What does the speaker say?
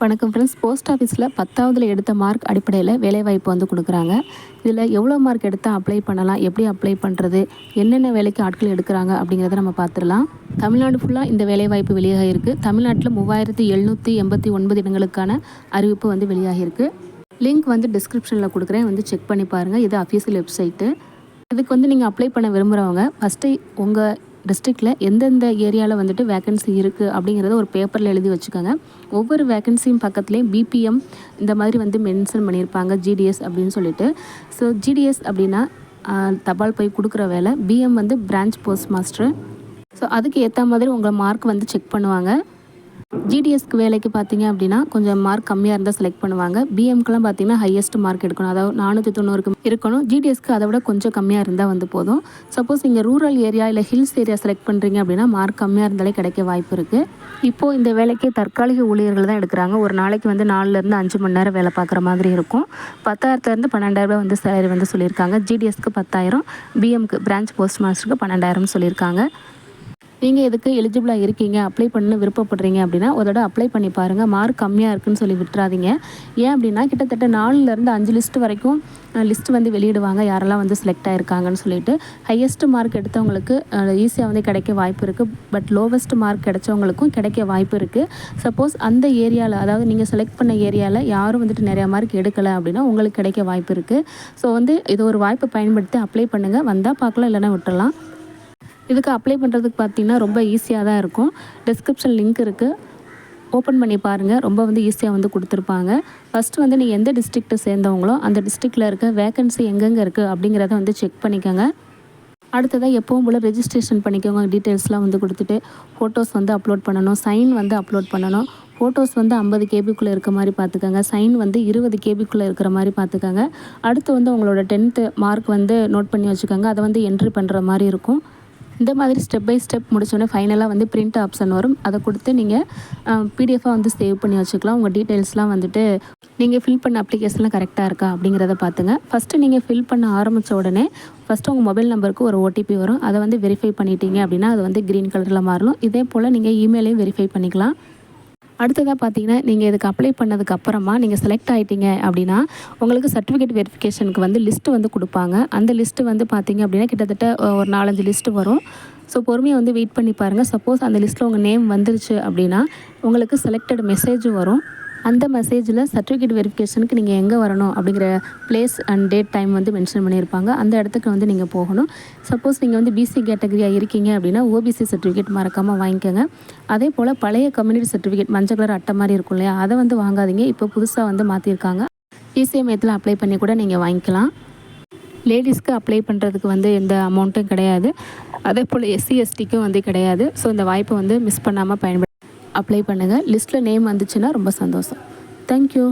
வணக்கம் friends post ஆஃபீஸில் பத்தாவதில் எடுத்த மார்க் அடிப்படையில் வேலைவாய்ப்பு வந்து கொடுக்குறாங்க. இதில் எவ்வளோ மார்க் எடுத்தால் அப்ளை பண்ணலாம்? எப்படி அப்ளை பண்ணுறது என்னென்ன வேலைக்கு ஆட்கள் எடுக்கிறாங்க? அப்படிங்கிறத நம்ம பார்த்துடலாம். தமிழ்நாடு ஃபுல்லாக இந்த வேலைவாய்ப்பு வெளியாகிருக்கு தமிழ்நாட்டில் மூவாயிரத்தி எழுநூற்றி எண்பத்தி ஒன்பது இடங்களுக்கான அறிவிப்பு வந்து வெளியாகிருக்கு லிங்க் வந்து டிஸ்கிரிப்ஷனில் கொடுக்குறேன். வந்து செக் பண்ணி பாருங்கள் இது அஃபீஷியல் வெப்சைட்டு இதுக்கு வந்து நீங்கள் அப்ளை பண்ண விரும்புகிறவங்க ஃபஸ்ட்டு உங்கள் டிஸ்ட்ரிக்டில் எந்தெந்த ஏரியாவில் வந்துட்டு வேகன்சி இருக்குது அப்படிங்கிறத ஒரு பேப்பரில் எழுதி வச்சுக்கோங்க. ஒவ்வொரு வேகன்சியும் பக்கத்துலேயும் பிபிஎம் இந்த மாதிரி வந்து மென்ஷன் பண்ணியிருப்பாங்க ஜிடிஎஸ் அப்படின்னு சொல்லிட்டு. ஸோ ஜிடிஎஸ் அப்படின்னா தபால் போய் கொடுக்குற வேலை. பிஎம் வந்து பிரான்ச் போஸ்ட் மாஸ்டர் ஸோ அதுக்கு ஏற்ற மாதிரி உங்கள் மார்க் வந்து செக் பண்ணுவாங்க. ஜிடிஎஸ்க்கு வேலைக்கு பார்த்தீங்க அப்படின்னா கொஞ்சம் மார்க் கம்மியாக இருந்தால் செலக்ட் பண்ணுவாங்க. பிஎம்க்குலாம் பார்த்தீங்கன்னா ஹையஸ்ட் மார்க் எடுக்கணும். அதாவது நானூற்றி தொண்ணூறுக்கு இருக்கணும். ஜிடிஎஸ்க்கு அதை விட கொஞ்சம் கம்மியாக இருந்தால் வந்து போதும். சப்போஸ் இங்கே ரூரல் ஏரியா இல்லை ஹில்ஸ் ஏரியா செலக்ட் பண்ணுறீங்க அப்படின்னா மார்க் கம்மியாக இருந்தாலே கிடைக்க வாய்ப்பு இருக்குது இப்போது இந்த வேலைக்கு தற்காலிக ஊழியர்கள் தான் எடுக்கிறாங்க. ஒரு நாளைக்கு வந்து நாலுலேருந்து அஞ்சு மணி நேரம் வேலை பார்க்குற மாதிரி இருக்கும். பத்தாயிரத்துலேருந்து பன்னெண்டாயிரம் வந்து சேலரி வந்து சொல்லியிருக்காங்க. ஜிடிஎஸ்க்கு பத்தாயிரம் பிஎம்க்கு பிரான்ச் போஸ்ட் மாஸ்டருக்கு பன்னெண்டாயிரம் சொல்லியிருக்காங்க. நீங்கள் எதுக்கு எலிஜிபிளாக இருக்கீங்க? அப்ளை பண்ண விருப்பப்படுறீங்க அப்படின்னா ஒரு தடவை அப்ளை பண்ணி பாருங்கள் மார்க் கம்மியாக இருக்குன்னு சொல்லி விட்டுறாதீங்க. ஏன் அப்படின்னா கிட்டத்தட்ட நாலுலேருந்து அஞ்சு லிஸ்ட் வரைக்கும் லிஸ்ட் வந்து வெளியிடுவாங்க. யாரெல்லாம் வந்து செலக்ட் ஆகிருக்காங்கன்னு சொல்லிட்டு. ஹையஸ்ட் மார்க் எடுத்தவங்களுக்கு ஈஸியாக வந்து கிடைக்க வாய்ப்பு இருக்குது பட் லோவஸ்ட் மார்க் கிடைச்சவங்களுக்கும் கிடைக்க வாய்ப்பு இருக்குது சப்போஸ் அந்த ஏரியாவில் அதாவது நீங்கள் செலக்ட் பண்ண ஏரியாவில் யாரும் வந்துட்டு நிறையா மார்க் எடுக்கலை அப்படின்னா உங்களுக்கு கிடைக்க வாய்ப்பு இருக்குது ஸோ வந்து இது ஒரு வாய்ப்பை பயன்படுத்தி அப்ளை பண்ணுங்கள் வந்தால் பார்க்கலாம் இல்லைன்னா விட்டுறலாம். இதுக்கு அப்ளை பண்ணுறதுக்கு பார்த்தீங்கன்னா ரொம்ப ஈஸியாக தான் இருக்கும். டிஸ்கிரிப்ஷன் லிங்க் இருக்குது ஓப்பன் பண்ணி பாருங்கள் ரொம்ப வந்து ஈஸியாக வந்து கொடுத்துருப்பாங்க. ஃபஸ்ட்டு வந்து நீங்கள் எந்த டிஸ்ட்ரிக்ட்டை சேர்ந்தவங்களோ அந்த டிஸ்ட்ரிக்டில் இருக்க வேக்கன்சி எங்கெங்கே இருக்குது அப்படிங்கிறத வந்து செக் பண்ணிக்கோங்க. அடுத்ததாக எப்போவும் போல் ரெஜிஸ்ட்ரேஷன் பண்ணிக்கோங்க. டீட்டெயில்ஸ்லாம் வந்து கொடுத்துட்டு ஃபோட்டோஸ் வந்து அப்லோட் பண்ணணும். சைன் வந்து அப்லோட் பண்ணணும். ஃபோட்டோஸ் வந்து ஐம்பது கேபிக்குள்ளே இருக்க மாதிரி பார்த்துக்கோங்க. சைன் வந்து இருபது கேபிக்குள்ளே இருக்கிற மாதிரி பார்த்துக்கோங்க. அடுத்து வந்து உங்களோட டென்த்து மார்க் வந்து நோட் பண்ணி வச்சுக்கோங்க. அதை வந்து என்ட்ரி பண்ணுற மாதிரி இருக்கும். இந்த மாதிரி ஸ்டெப் பை ஸ்டெப் முடிச்சோடனே ஃபைனலாக வந்து பிரிண்ட் ஆப்ஷன் வரும். அதை கொடுத்து நீங்கள் பிடிஎஃபாக வந்து சேவ் பண்ணி வச்சுக்கலாம். உங்கள் டீட்டெயில்ஸ்லாம் வந்துட்டு நீங்கள் ஃபில் பண்ண அப்ளிகேஷன்லாம் கரெக்டாக இருக்கா அப்படிங்கிறத பார்த்துங்க ஃபஸ்ட்டு நீங்கள் ஃபில் பண்ண ஆரம்பித்த உடனே ஃபஸ்ட்டு உங்கள் மொபைல் நம்பருக்கு ஒரு ஓடிபி வரும். அதை வந்து வெரிஃபை பண்ணிட்டீங்க அப்படின்னா அது வந்து க்ரீன் கலரில் மாறணும். இதே போல் நீங்கள் இமெயிலையும் வெரிஃபை பண்ணிக்கலாம். அடுத்ததாக பார்த்தீங்கன்னா நீங்கள் இதுக்கு அப்ளை பண்ணதுக்கு அப்புறமா நீங்கள் செலக்ட் ஆகிட்டீங்க அப்படின்னா உங்களுக்கு சர்டிஃபிகேட் வெரிஃபிகேஷனுக்கு வந்து லிஸ்ட்டு வந்து கொடுப்பாங்க. அந்த லிஸ்ட்டு வந்து பார்த்தீங்க அப்படின்னா கிட்டத்தட்ட ஒரு நாலஞ்சு லிஸ்ட்டு வரும். ஸோ பொறுமையாக வந்து வெயிட் பண்ணி பாருங்கள் சப்போஸ் அந்த லிஸ்ட்டில் உங்கள் நேம் வந்துருச்சு அப்படின்னா உங்களுக்கு செலக்டட் மெசேஜும் வரும். அந்த மெசேஜில் சர்டிஃபிகேட் வெரிஃபிகேஷனுக்கு நீங்கள் எங்கே வரணும் அப்படிங்கிற பிளேஸ் அண்ட் டேட் டைம் வந்து மென்ஷன் பண்ணியிருப்பாங்க. அந்த இடத்துக்கு வந்து நீங்கள் போகணும். சப்போஸ் நீங்கள் வந்து பிசி கேட்டகரியாக இருக்கீங்க அப்படின்னா ஓபிசி சர்டிஃபிகேட் மறக்காமல் வாங்கிக்கோங்க. அதே போல் பழைய கம்யூனிட்டி சர்டிஃபிகேட் மஞ்சள் கலர் அட்டை மாதிரி இருக்கும் இல்லையா? அதை வந்து வாங்காதீங்க. இப்போ புதுசாக வந்து மாற்றிருக்காங்க இசிஎம்ஐத்தில் அப்ளை பண்ணி கூட நீங்கள் வாங்கிக்கலாம். லேடிஸ்க்கு அப்ளை பண்ணுறதுக்கு வந்து எந்த அமௌண்ட்டும் கிடையாது. அதே போல் எஸ்சி எஸ்டிக்கும் வந்து கிடையாது. ஸோ இந்த வாய்ப்பை வந்து மிஸ் பண்ணாமல் பயன்படுத்த அப்ளை பண்ணுங்கள் லிஸ்ட்டில் நேம் வந்துச்சுன்னா ரொம்ப சந்தோஷம். தேங்க்யூ